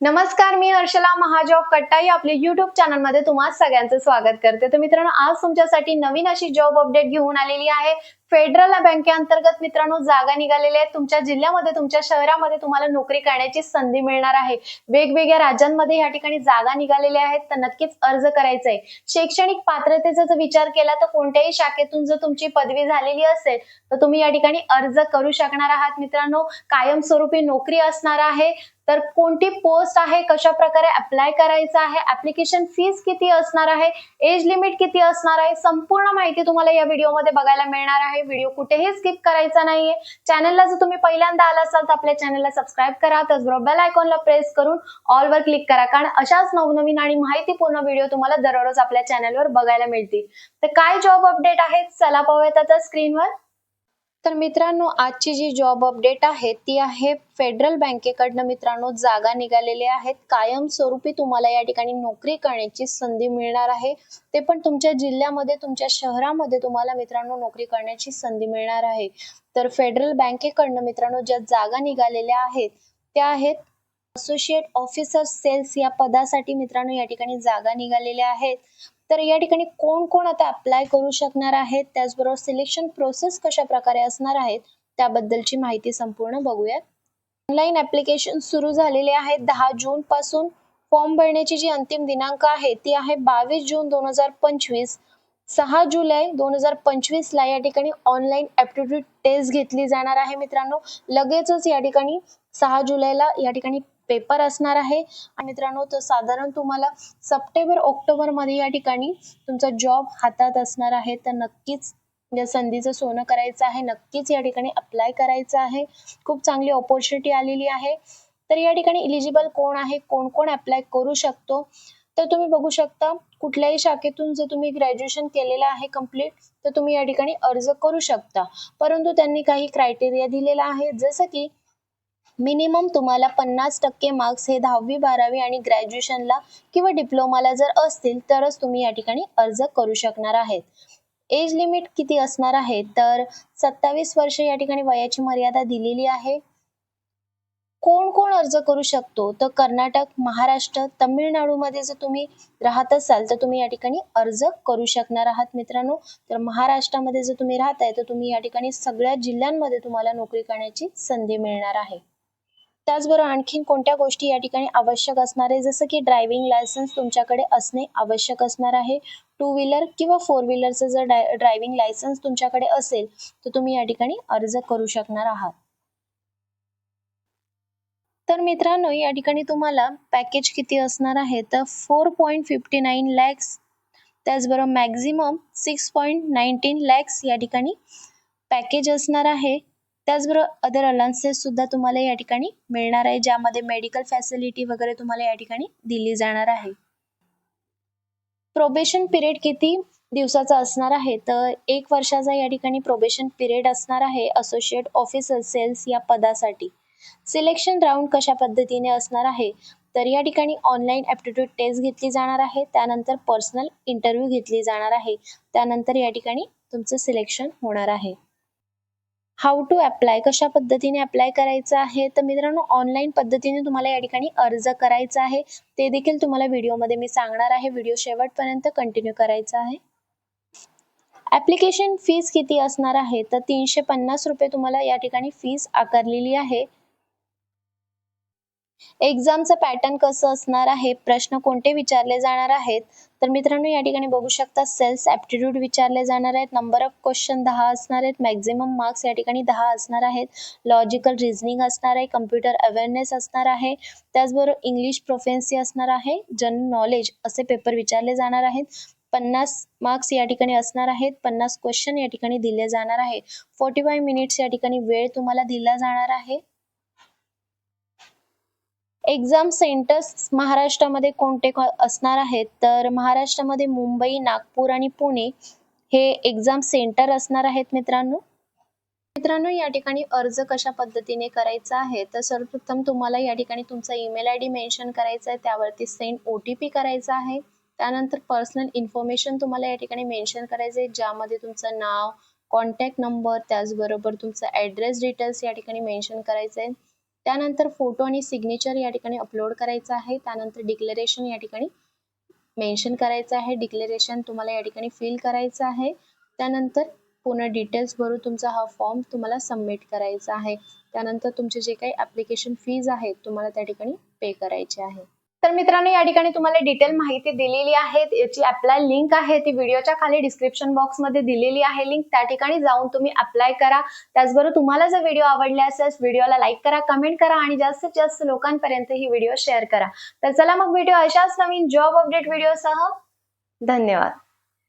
नमस्कार मी हर्षला महाजॉब कट्टाई. आपल्या युट्यूब चॅनलमध्ये तुम्हा सगळ्यांचं स्वागत करते. तर मित्रांनो आज तुमच्यासाठी नवीन अशी जॉब अपडेट घेऊन आलेली आहे. फेडरल बँकेअंतर्गत मित्रांनो जागा निघालेल्या आहेत. तुमच्या जिल्ह्यामध्ये तुमच्या शहरामध्ये तुम्हाला नोकरी करण्याची संधी मिळणार आहे. वेगवेगळ्या राज्यांमध्ये या ठिकाणी जागा निघालेल्या आहेत. तर नक्कीच अर्ज करायचा आहे शैक्षणिक पात्रतेचा जर विचार केला तर कोणत्याही शाखेतून जर तुमची पदवी झालेली असेल तर तुम्ही या ठिकाणी अर्ज करू शकणार आहात. मित्रांनो कायमस्वरूपी नोकरी असणार आहे. तर कोणती पोस्ट आहे कशा प्रकारे अप्लाय करायचं आहे ऍप्लिकेशन फीस किती असणार आहे एज लिमिट किती असणार आहे संपूर्ण माहिती तुम्हाला या व्हिडिओमध्ये बघायला मिळणार आहे. व्हिडिओ कुठेही स्किप करायचा नाहीये. चॅनलला जर तुम्ही पहिल्यांदा आला असाल तर आपल्या चॅनलला सबस्क्राईब करा. त्याचबरोबर बेल आयकॉनला प्रेस करून ऑल वर क्लिक करा. कारण अशाच नवनवीन आणि माहितीपूर्ण व्हिडिओ तुम्हाला दररोज आपल्या चॅनलवर बघायला मिळतील. तर काय जॉब अपडेट आहेत? चला पाहूयात आता स्क्रीनवर तर मित्रांनो आजची जी जॉब अपडेट आहे ती आहे फेडरल बँकेकडनं मित्रांनो जागा निघालेल्या आहेत. कायमस्वरूपी तुम्हाला या ठिकाणी नोकरी करण्याची संधी मिळणार आहे. ते पण तुमच्या जिल्ह्यामध्ये तुमच्या शहरामध्ये तुम्हाला मित्रांनो नोकरी करण्याची संधी मिळणार आहे. तर फेडरल बँकेकडनं मित्रांनो ज्या जागा निघालेल्या आहेत त्या आहेत असोसिएट ऑफिसर सेल्स या पदासाठी मित्रांनो या ठिकाणी जागा निघालेल्या आहेत. तर या ठिकाणी कोण कोण आता अप्लाय करू शकणार आहेत? त्याचबरोबर सिलेक्शन प्रोसेस कशा प्रकारे असणार आहेत? त्याबद्दलची माहिती संपूर्ण बघूयात. ऑनलाईन ऍप्लिकेशन सुरू झालेले आहेत दहा जून पासून. फॉर्म भरण्याची जी अंतिम दिनांक आहे ती आहे बावीस जून दोन हजार पंचवीस. सहा जुलै दोन हजार पंचवीस ला या ठिकाणी ऑनलाईन ऍप्टिट्यूड टेस्ट घेतली जाणार आहे मित्रांनो. लगेचच या ठिकाणी सहा जुलैला या ठिकाणी पेपर असणार आहे. आणि मित्रांनो तर साधारण तुम्हाला सप्टेंबर ऑक्टोबरमध्ये या ठिकाणी तुमचा जॉब हातात असणार आहे. तर नक्कीच या संधीचं सोनं करायचं आहे. नक्कीच या ठिकाणी अप्लाय करायचं आहे. खूप चांगली ऑपॉर्च्युनिटी आलेली आहे. तर या ठिकाणी इलिजिबल कोण आहे? कोण कोण अप्लाय करू शकतो? तर तुम्ही बघू शकता कुठल्याही शाखेतून जर तुम्ही ग्रॅज्युएशन केलेलं आहे कंप्लीट तर तुम्ही या ठिकाणी अर्ज करू शकता. परंतु त्यांनी काही क्रायटेरिया दिलेला आहे जसं की मिनिमम तुम्हाला पन्नास टक्के मार्क्स हे दहावी बारावी आणि ग्रॅज्युएशनला किंवा डिप्लोमाला जर असतील तरच तुम्ही या ठिकाणी अर्ज करू शकणार आहेत. एज लिमिट किती असणार आहे? तर सत्तावीस वर्ष या ठिकाणी वयाची मर्यादा दिलेली आहे. कोण कोण अर्ज करू शकतो? तर कर्नाटक महाराष्ट्र तमिळनाडूमध्ये जर तुम्ही राहत असाल तर तुम्ही या ठिकाणी अर्ज करू शकणार आहात मित्रांनो. तर महाराष्ट्रामध्ये जर तुम्ही राहताय तर तुम्ही या ठिकाणी सगळ्या जिल्ह्यांमध्ये तुम्हाला नोकरी करण्याची संधी मिळणार आहे. त्याचबरोबर आणखीन कोणत्या गोष्टी या ठिकाणी आवश्यक असणार आहे? जसं की ड्रायव्हिंग लायसन्स तुमच्याकडे असणे आवश्यक असणार आहे. टू व्हीलर किंवा फोर व्हीलरचं जर ड्रायव्हिंग लायसन्स तुमच्याकडे असेल तर तुम्ही या ठिकाणी अर्ज करू शकणार आहात. तर मित्रांनो या ठिकाणी तुम्हाला पॅकेज किती असणार आहे? तर four point fifty nine lakhs त्याचबरोबर maximum six point nineteen lakhs या ठिकाणी पॅकेज असणार आहे. त्याचबरोबर अदर अलाउन्सेस सुद्धा तुम्हाला या ठिकाणी मिळणार आहे ज्यामध्ये मेडिकल फॅसिलिटी वगैरे तुम्हाला या ठिकाणी दिली जाणार आहे. प्रोबेशन पिरियड किती दिवसाचा असणार आहे? तर एक वर्षाचा या ठिकाणी प्रोबेशन पिरियड असणार आहे असोसिएट ऑफिसर सेल्स या पदासाठी. सिलेक्शन राऊंड कशा पद्धतीने असणार आहे? तर या ठिकाणी ऑनलाईन ॲप्टिट्यूड टेस्ट घेतली जाणार आहे त्यानंतर पर्सनल इंटरव्ह्यू घेतली जाणार आहे त्यानंतर या ठिकाणी तुमचं सिलेक्शन होणार आहे. हाऊ टू अप्लाय कशा पद्धतीने अप्लाय करायचं आहे? तर मित्रांनो ऑनलाईन पद्धतीने तुम्हाला या ठिकाणी अर्ज करायचा आहे. ते देखील तुम्हाला व्हिडिओमध्ये मी सांगणार आहे. व्हिडिओ शेवटपर्यंत कंटिन्यू करायचा आहे. ऍप्लिकेशन फीस किती असणार आहे? तर तीनशे पन्नास रुपये तुम्हाला या ठिकाणी फीस आकारलेली आहे. एक्झामचं पॅटर्न कसं असणार आहे? प्रश्न कोणते विचारले जाणार आहेत? तर मित्रांनो या ठिकाणी बघू शकता सेल्स ऍप्टिट्यूड विचारले जाणार आहेत. नंबर ऑफ क्वेश्चन दहा असणार आहेत. मॅक्झिमम मार्क्स या ठिकाणी दहा असणार आहेत. लॉजिकल रिझनिंग असणार आहे. कम्प्युटर अवेअरनेस असणार आहे. त्याचबरोबर इंग्लिश प्रोफेन्सी असणार आहे. जनरल नॉलेज असे पेपर विचारले जाणार आहेत. पन्नास मार्क्स या ठिकाणी असणार आहेत. पन्नास क्वेश्चन या ठिकाणी दिले जाणार आहे फोर्टी फाय मिनिट्स या ठिकाणी वेळ तुम्हाला दिला जाणार आहे. एक्झाम सेंटर्स महाराष्ट्रामध्ये कोणते असणार आहेत? तर महाराष्ट्रामध्ये मुंबई नागपूर आणि पुणे हे एक्झाम सेंटर असणार आहेत मित्रांनो. मित्रांनो या ठिकाणी अर्ज कशा पद्धतीने करायचा आहे? तर सर्वप्रथम तुम्हाला या ठिकाणी तुमचा ईमेल आय डी मेन्शन करायचा आहे. त्यावरती सेंड ओ टी पी करायचा आहे. त्यानंतर पर्सनल इन्फॉर्मेशन तुम्हाला या ठिकाणी मेन्शन करायचं आहे ज्यामध्ये तुमचं नाव कॉन्टॅक्ट नंबर त्याचबरोबर तुमचा ॲड्रेस डिटेल्स या ठिकाणी मेन्शन करायचं आहे. त्यानंतर फोटो आणि सिग्नेचर या ठिकाणी अपलोड करायचं आहे. त्यानंतर डिक्लेरेशन या ठिकाणी मेन्शन करायचं आहे. डिक्लेरेशन तुम्हाला या ठिकाणी फिल करायचं आहे. त्यानंतर पूर्ण डिटेल्स भरून तुमचा हा फॉर्म तुम्हाला सबमिट करायचा आहे. त्यानंतर तुमचे जे काही ऍप्लिकेशन फीज आहेत तुम्हाला त्या ठिकाणी पे करायचे आहे. तर मित्रांनो या ठिकाणी तुम्हाला डिटेल माहिती दिलेली आहे. याची अप्लाय लिंक आहे. ती व्हिडिओच्या खाली डिस्क्रिप्शन बॉक्समध्ये दिलेली आहे लिंक त्या ठिकाणी जाऊन तुम्ही अप्लाय करा. त्याचबरोबर तुम्हाला जर व्हिडिओ आवडले असेल व्हिडिओला लाईक करा कमेंट करा आणि जास्तीत जास्त लोकांपर्यंत ही व्हिडिओ शेअर करा. तर चला मग व्हिडिओ अशाच नवीन जॉब अपडेट व्हिडिओसह धन्यवाद.